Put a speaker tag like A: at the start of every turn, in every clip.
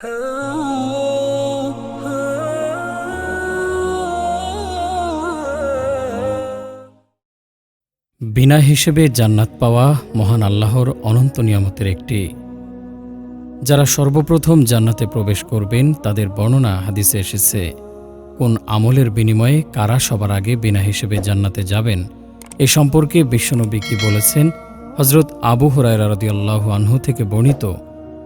A: বিনা হিসেবে জান্নাত পাওয়া মহান আল্লাহর অনন্ত নিয়ামতের একটি। যারা সর্বপ্রথম জান্নাতে প্রবেশ করবেন, তাদের বর্ণনা হাদিসে এসেছে, কোন আমলের বিনিময়ে কারা সবার আগে বিনা হিসেবে জান্নাতে যাবেন? এ সম্পর্কে বিশ্বনবী কি বলেছেন? হজরত আবু হুরায়রা রদিয়াল্লাহ আনহু থেকে বর্ণিত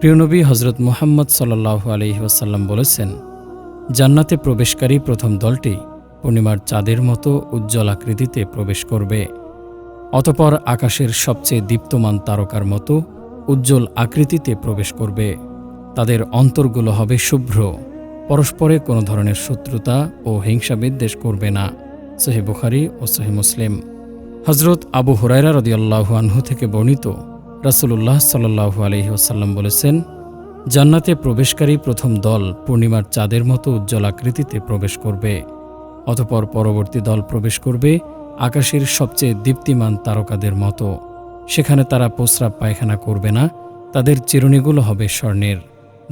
A: প্রিয়নবী হজরত মুহাম্মদ সাল্লাহ আলহিহাসাল্লাম বলেছেন, জান্নাতে প্রবেশকারী প্রথম দলটি পূর্ণিমার চাঁদের মতো উজ্জ্বল আকৃতিতে প্রবেশ করবে। অতপর আকাশের সবচেয়ে দীপ্তমান তারকার মতো উজ্জ্বল আকৃতিতে প্রবেশ করবে। তাদের অন্তরগুলো হবে শুভ্র। পরস্পরে কোনো ধরনের শত্রুতা ও হিংসা বিদ্বেষ করবে না। সহি বুখারি ও সহি মুসলিম। হজরত আবু হুরায়রা রদিয়াল্লাহু আনহু থেকে বর্ণিত রাসূলুল্লাহ সাল্লাহু আলহি ওসাল্লাম বলেছেন, জান্নাতে প্রবেশকারী প্রথম দল পূর্ণিমার চাঁদের মতো উজ্জ্বল আকৃতিতে প্রবেশ করবে, অতপর পরবর্তী দল প্রবেশ করবে আকাশের সবচেয়ে দীপ্তিমান তারকাদের মতো। সেখানে তারা প্রস্রাব পায়খানা করবে না, তাদের চিরুনিগুলো হবে স্বর্ণের।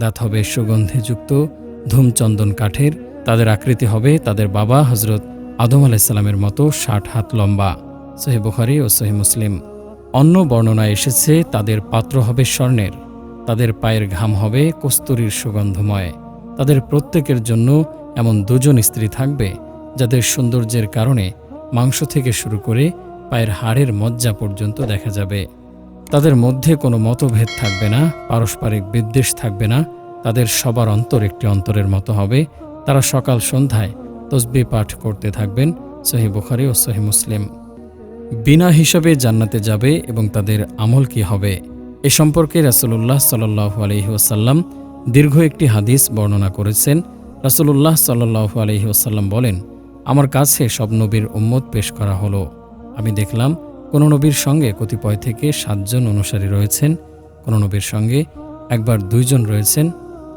A: দাঁত হবে সুগন্ধেযুক্ত, ধূমচন্দন কাঠের, তাদের আকৃতি হবে তাদের বাবা হজরত আদম আলাইসাল্লামের মতো ষাট হাত লম্বা। সহি বুখারি ও সহি মুসলিম। অন্য বর্ণনায় এসেছে, তাদের পাত্র হবে স্বর্ণের, তাদের পায়ের ঘাম হবে কস্তুরীর সুগন্ধময়, তাদের প্রত্যেকের জন্য এমন দুজন স্ত্রী থাকবে, যাদের সৌন্দর্যের কারণে মাংস থেকে শুরু করে পায়ের হাড়ের মজ্জা পর্যন্ত দেখা যাবে। তাদের মধ্যে কোনো মতভেদ থাকবে না, পারস্পরিক বিদ্বেষ থাকবে না, তাদের সবার অন্তর একটি অন্তরের মতো হবে। তারা সকাল সন্ধ্যায় তসবি পাঠ করতে থাকবেন সহি বুখারি ও সহি মুসলিম। বিনা হিসাবে জান্নাতে যাবে এবং তাদের আমল কি হবে? এ সম্পর্কে রাসুলুল্লাহ সাল্লাহ আলহিউসাল্লাম দীর্ঘ একটি হাদিস বর্ণনা করেছেন। রাসুলুল্লাহ সাল্লাহ আলহিউসাল্লাম বলেন, আমার কাছে সব নবীর উম্মত পেশ করা হলো। আমি দেখলাম, কোন নবীর সঙ্গে কতিপয় থেকে সাতজন অনুসারী রয়েছেন। কোন নবীর সঙ্গে একবার দুইজন রয়েছেন।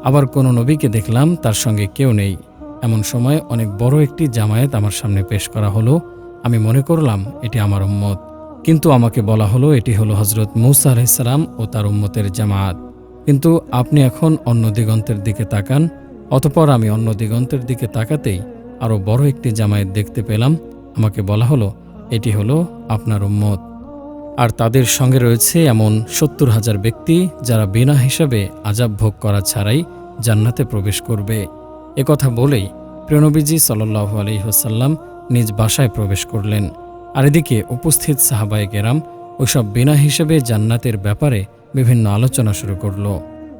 A: আবার কোন নবীকে দেখলাম, তার সঙ্গে কেউ নেই। এমন সময় অনেক বড় একটি জামায়াত আমার সামনে পেশ করা হলো। আমি মনে করলাম এটি আমার উম্মত। কিন্তু আমাকে বলা হলো এটি হলো হজরত মৌসা আলাইসালাম ও তার উম্মতের জামায়াত কিন্তু আপনি এখন অন্য দিগন্তের দিকে তাকান, অতপর আমি অন্য দিগন্তের দিকে তাকাতেই আরও বড় একটি জামায়াত দেখতে পেলাম। আমাকে বলা হলো এটি হলো আপনার উম্মত। আর তাদের সঙ্গে রয়েছে এমন সত্তর হাজার ব্যক্তি যারা বিনা হিসাবে আজাব ভোগ করা ছাড়াই জান্নাতে প্রবেশ করবে। কথা বলেই প্রিয়নবীজি সাল্লাহ আলহিহসাল্লাম নিজ বাসায় প্রবেশ করলেন। আর এদিকে উপস্থিত সাহাবায় গেরাম ওইসব বিনা হিসেবে জান্নাতের ব্যাপারে বিভিন্ন আলোচনা শুরু করল।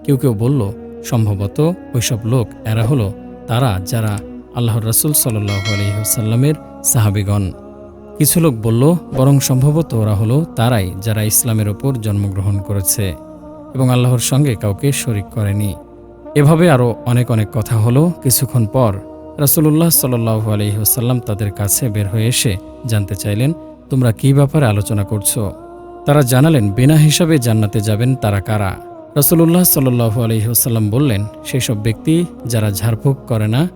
A: কেউ কেউ বলল, সম্ভবত ওইসব লোক এরা হলো তারা যারা আল্লাহ রসুল সাল্লাহ আলহিহসাল্লামের সাহাবিগণ। কিছু লোক বলল, বরং সম্ভবত ওরা হলো তারাই যারা ইসলামের ওপর জন্মগ্রহণ করেছে এবং আল্লাহর সঙ্গে কাউকে শরিক করেনি। এভাবে আরও অনেক অনেক কথা হলো কিছুক্ষণ পর। রাসুলুল্লাহ সাল্লাহ আলহিহসাল্লাম তাদের কাছে বের হয়ে এসে জানতে চাইলেন, তোমরা কী ব্যাপারে আলোচনা করছ? তারা জানালেন, বিনা হিসাবে জান্নাতে যাবেন তারা কারা? রাসুলুল্লাহ সাল্লাহ আলহিহসাল্লাম বললেন সেই সব ব্যক্তি যারা ঝাড়ফুঁক করে না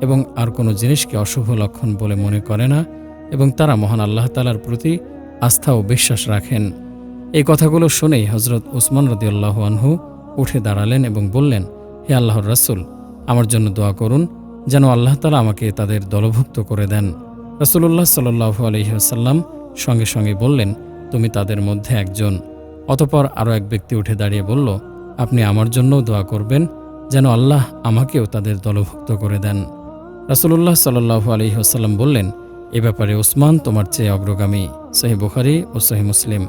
A: এবং আর কোনো জিনিসকে অশুভ লক্ষণ বলে মনে করে না এবং তারা মহান আল্লাহ তালার প্রতি আস্থা ও বিশ্বাস রাখেন। এই কথাগুলো শুনেই হজরত ওসমান রদিউল্লাহ আনহু উঠে দাঁড়ালেন এবং বললেন, হে আল্লাহর রাসুল, আমার জন্য দোয়া করুন যেন আল্লাহ তালা আমাকে তাদের দলভুক্ত করে দেন। রসুল্লাহ সাল্লু আলহিহাসাল্লাম সঙ্গে সঙ্গে বললেন, তুমি তাদের মধ্যে একজন। অতপর আরও এক ব্যক্তি উঠে দাঁড়িয়ে বলল, আপনি আমার জন্যও দোয়া করবেন, যেন আল্লাহ আমাকেও তাদের দলভুক্ত করে দেন। রাসুলুল্লাহ সাল্লাহু আলহিহাসাল্লাম বললেন, এ ব্যাপারে ওসমান তোমার চেয়ে অগ্রগামী। সহি বুখারি ও সহি মুসলিম।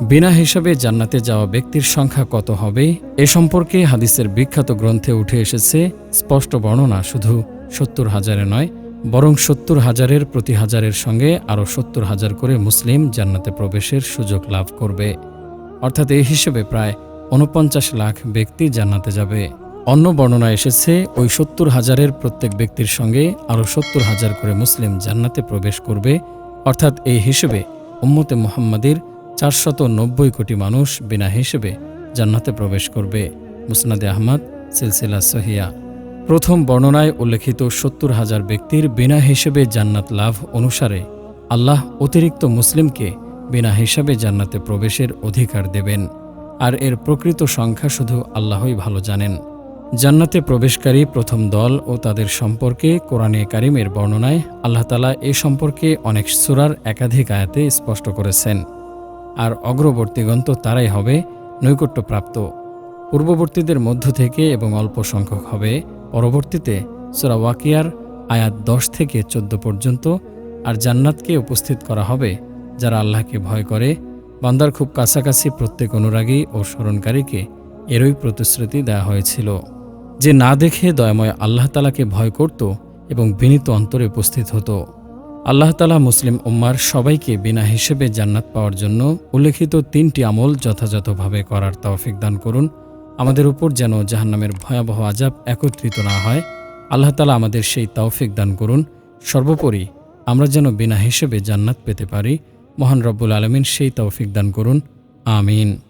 A: বিনা হিসাবে জান্নাতে যাওয়া ব্যক্তির সংখ্যা কত হবে, এ সম্পর্কে হাদিসের বিখ্যাত গ্রন্থে উঠে এসেছে স্পষ্ট বর্ণনা, শুধু সত্তর হাজারে নয়, বরং সত্তর হাজারের প্রতি হাজারের সঙ্গে আরও সত্তর হাজার করে মুসলিম জান্নাতে প্রবেশের সুযোগ লাভ করবে। অর্থাৎ এই হিসেবে প্রায় উনপঞ্চাশ লাখ ব্যক্তি জান্নাতে যাবে। অন্য বর্ণনা এসেছে, ওই সত্তর হাজারের প্রত্যেক ব্যক্তির সঙ্গে আরও সত্তর হাজার করে মুসলিম জান্নাতে প্রবেশ করবে। অর্থাৎ এই হিসেবে উম্মতে মোহাম্মদের চারশত নব্বই কোটি মানুষ বিনা হিসেবে জান্নাতে প্রবেশ করবে। মুসনাদে আহমদ, সিলসিলা সহিয়া। প্রথম বর্ণনায় উল্লেখিত সত্তর হাজার ব্যক্তির বিনা হিসেবে জান্নাত লাভ অনুসারে আল্লাহ অতিরিক্ত মুসলিমকে বিনা হিসাবে জান্নাতে প্রবেশের অধিকার দেবেন, আর এর প্রকৃত সংখ্যা শুধু আল্লাহই ভালো জানেন। জান্নাতে প্রবেশকারী প্রথম দল ও তাদের সম্পর্কে কোরআনে কারিমের বর্ণনায় আল্লাহ তালা এ সম্পর্কে অনেক সুরার একাধিক আয়াতে স্পষ্ট করেছেন, আর অগ্রবর্তীগণ তো তারাই হবে নৈকট্যপ্রাপ্ত। পূর্ববর্তীদের মধ্য থেকে এবং অল্প সংখ্যক হবে পরবর্তীতে সুরা ওয়াকিয়ার আয়াত দশ থেকে চোদ্দ পর্যন্ত আর জান্নাতকে উপস্থিত করা হবে, যারা আল্লাহকে ভয় করে, বান্দার খুব কাছাকাছি প্রত্যেক অনুরাগী ও স্মরণকারীকে এরই প্রতিশ্রুতি দেওয়া হয়েছিল। যে না দেখে দয়াময় আল্লাহ তালাকে ভয় করত এবং বিনীত অন্তরে উপস্থিত হতো। আল্লাহ তালা মুসলিম উম্মার সবাইকে বিনা হিসেবে জান্নাত পাওয়ার জন্য উল্লেখিত তিনটি আমল যথাযথভাবে করার তৌফিক দান করুন। আমাদের উপর যেন জাহান্নামের ভয়াবহ আজাব একত্রিত না হয়, আল্লাহ তালা আমাদের সেই তাওফিক দান করুন। সর্বোপরি আমরা যেন বিনা হিসেবে জান্নাত পেতে পারি। মহান রব্বুল আলমিন সেই তাওফিক দান করুন। আমিন।